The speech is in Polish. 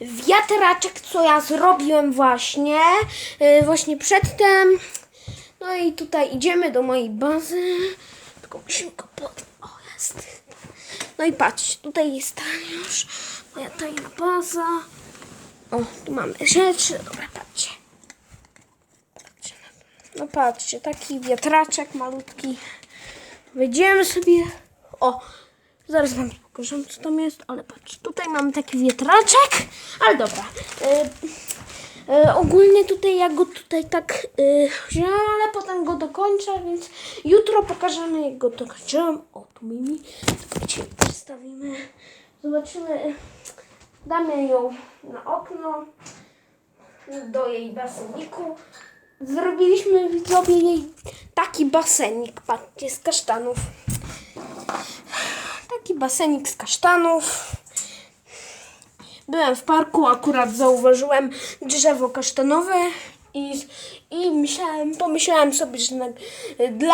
wiatraczek, co ja zrobiłem właśnie, yy, właśnie przedtem. No i tutaj idziemy do mojej bazy. Tylko musimy go pod... O, jest. No i patrzcie, tutaj jest ta już moja tajna baza. O, tu mamy rzeczy. Dobra, patrzcie. No patrzcie, taki wiatraczek malutki. Wejdziemy sobie. O, zaraz wam pokażę, co tam jest, ale patrz, tutaj mamy taki wiatraczek. Ale dobra. Y, y, ogólnie tutaj ja go tutaj tak y, wziąłem, ale potem go dokończę, więc jutro pokażemy jak go dokończyłem. O, tu Mimi. Tylko cię przedstawimy. Zobaczymy. Damy ją na okno do jej baseniku. Zrobiliśmy widzowie jej taki basenik, patrzcie, z kasztanów. Basenik z kasztanów. Byłem w parku, akurat zauważyłem drzewo kasztanowe i, i myślałem, pomyślałem sobie, że na, dla